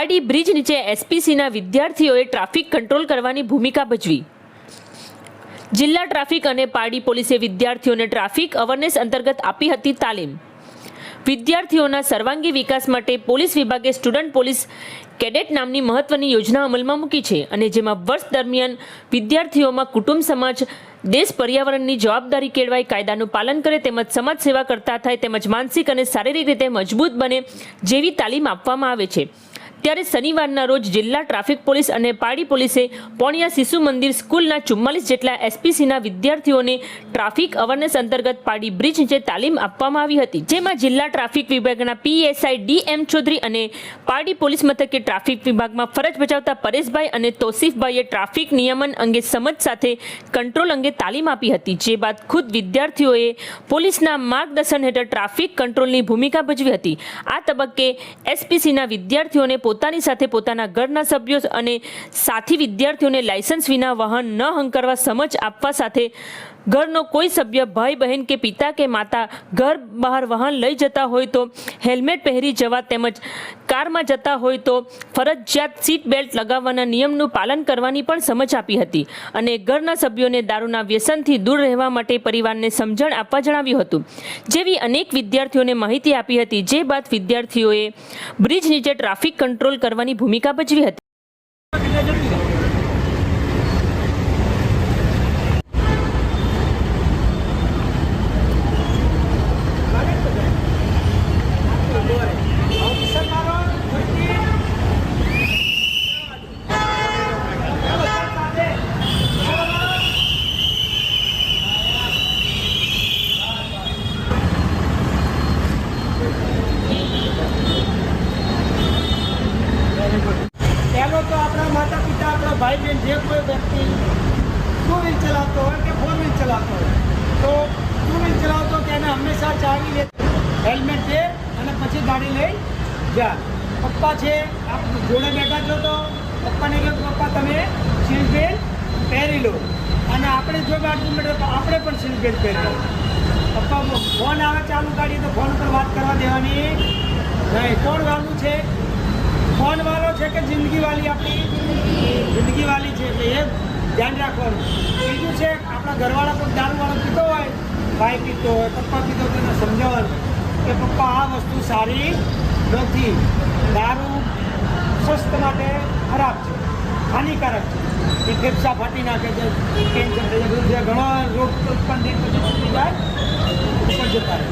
પાડી બ્રિજ નીચે એસપીસીના વિદ્યાર્થીઓએ ટ્રાફિક કંટ્રોલ કરવાની ભૂમિકા ભજવી. જિલ્લા ટ્રાફિક અને પારડી પોલીસે વિદ્યાર્થીઓને ટ્રાફિક અવેરનેસ અંતર્ગત આપી હતી તાલીમ. વિદ્યાર્થીઓના સર્વાંગી વિકાસ માટે પોલીસ વિભાગે સ્ટુડન્ટ પોલીસ કેડેટ નામની મહત્વની યોજના અમલમાં મૂકી છે અને જેમાં વર્ષ દરમિયાન વિદ્યાર્થીઓમાં કુટુંબ સમાજ, દેશ પર્યાવરણની જવાબદારી કેળવાય, કાયદાનું પાલન કરે તેમજ સમાજ સેવા કરતા થાય તેમજ માનસિક અને શારીરિક રીતે મજબૂત બને જેવી તાલીમ આપવામાં આવે છે. ત્યારે શનિવારના રોજ જિલ્લા ટ્રાફિક પોલીસ અને પાડી પોલીસે પોણિયા શિશુ મંદિર સ્કૂલના ચુમ્માલીસ જેટલા એસપીસીના વિદ્યાર્થીઓને ટ્રાફિક અવેરનેસ અંતર્ગત પાડી બ્રિજ નીચે તાલીમ આપવામાં આવી હતી, જેમાં જિલ્લા ટ્રાફિક વિભાગના પીએસઆઈ ડી એમ ચૌધરી અને પાડી પોલીસ મથકે ટ્રાફિક વિભાગમાં ફરજ બજાવતા પરેશભાઈ અને તોસીફભાઈએ ટ્રાફિક નિયમન અંગે સમજ સાથે કંટ્રોલ અંગે તાલીમ આપી હતી, જે બાદ ખુદ વિદ્યાર્થીઓએ પોલીસના માર્ગદર્શન હેઠળ ટ્રાફિક કંટ્રોલની ભૂમિકા ભજવી હતી. આ તબક્કે એસપીસીના વિદ્યાર્થીઓને પોતાની સાથે પોતાના ઘરના સભ્યો અને સાથી વિદ્યાર્થીઓને લાયસન્સ વિના વાહન ન હંકારવા સમજ આપવા સાથે ઘરનો કોઈ સભ્ય ભાઈ, બહેન કે પિતા કે માતા ઘર બહાર વાહન લઈ જતા હોય તો હેલ્મેટ પહેરી જવા તેમજ કારમાં જતા હોય તો ફરજિયાત સીટ બેલ્ટ લગાવવાના નિયમનું પાલન કરવાની પણ સમજ આપી હતી. અને ઘરના સભ્યોને દારૂના વ્યસનથી દૂર રહેવા માટે પરિવારને સમજણ આપવા જણાવ્યું હતું. જેવી અનેક વિદ્યાર્થીઓને માહિતી આપી હતી, જે બાદ વિદ્યાર્થીઓએ બ્રિજ નીચે ટ્રાફિક કંટ્રોલ કરવાની ભૂમિકા ભજવી હતી પહેલો તો આપણા માતા પિતા આપણા ભાઈ બહેન જે કોઈ વ્યક્તિ ટુ વ્હીલ ચલાવતો હોય કે ફોર વ્હીલ ચલાવતો હોય, તો ટુ વ્હીલ ચલાવતો કે એને હંમેશા ચાવી લે, હેલ્મેટ દે અને પછી ગાડી લઈ જા. પપ્પા છે, આપ જોડે બેઠા છો તો પપ્પાને કહો પપ્પા, તમે સીટ બેલ્ટ પહેરી લો. અને આપણે જો ગાડી મળે તો આપણે પણ સીટ બેલ્ટ પપ્પા ફોન આવે ચાલુ ગાડી તો ફોન પર વાત કરવા દેવાની નહીં. કોણ વાળું છે? ફોન વાળો છે કે જિંદગી વાળી આપણી? એટલે એ ધ્યાન રાખવાનું. બીજું છે, આપણા ઘરવાળા કોઈ દારૂવાળો પીતો હોય, ભાઈ પીતો હોય, પપ્પા પીતો હોય, તેને સમજાવવાનું કે પપ્પા, આ વસ્તુ સારી નથી. દારૂ સ્વસ્થ માટે ખરાબ છે, હાનિકારક છે. એ ફેફસા ફાટી નાખે છે, કેન્સર થઈ જાય ઘણા રોગ ઉત્પન્ન થઈ જાય, ઉપર જતા રહે